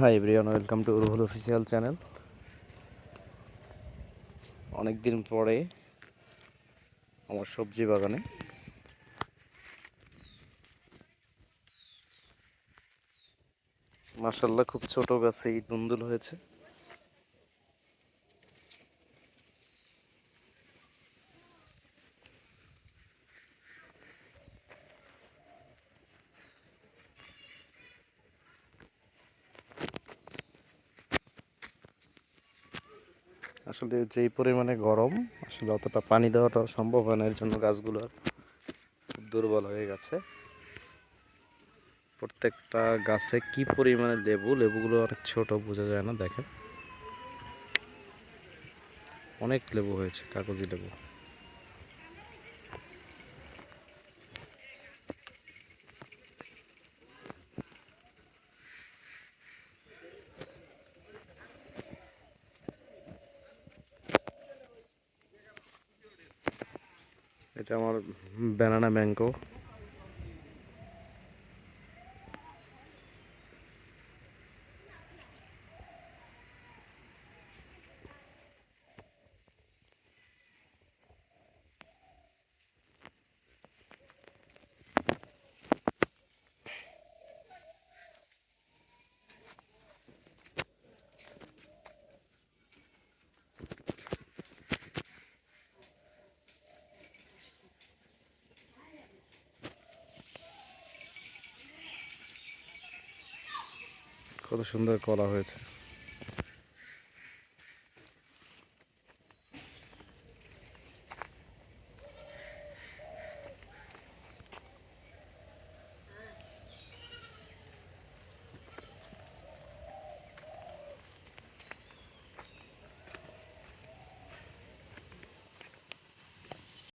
Hi everyone welcome to Ruhul official channel অনেক দিন পরে আমার সবজি বাগানে। মাসাল্লাহ খুব ছোট গাছে এই দুন্দুল হয়েছে। আসলে যেই পরিমাণে গরম, আসলে অতটা পানি দেওয়াটা সম্ভব হয় না, এর জন্য গাছগুলো খুব দুর্বল হয়ে গেছে। প্রত্যেকটা গাছে কি পরিমাণে লেবু, লেবুগুলো অনেক ছোট, বোঝা যায় না, দেখেন। অনেক লেবু হয়েছে, কাগজি লেবু। এটা আমার ব্যানানা ম্যাঙ্গো কত সুন্দর কলা হয়েছে।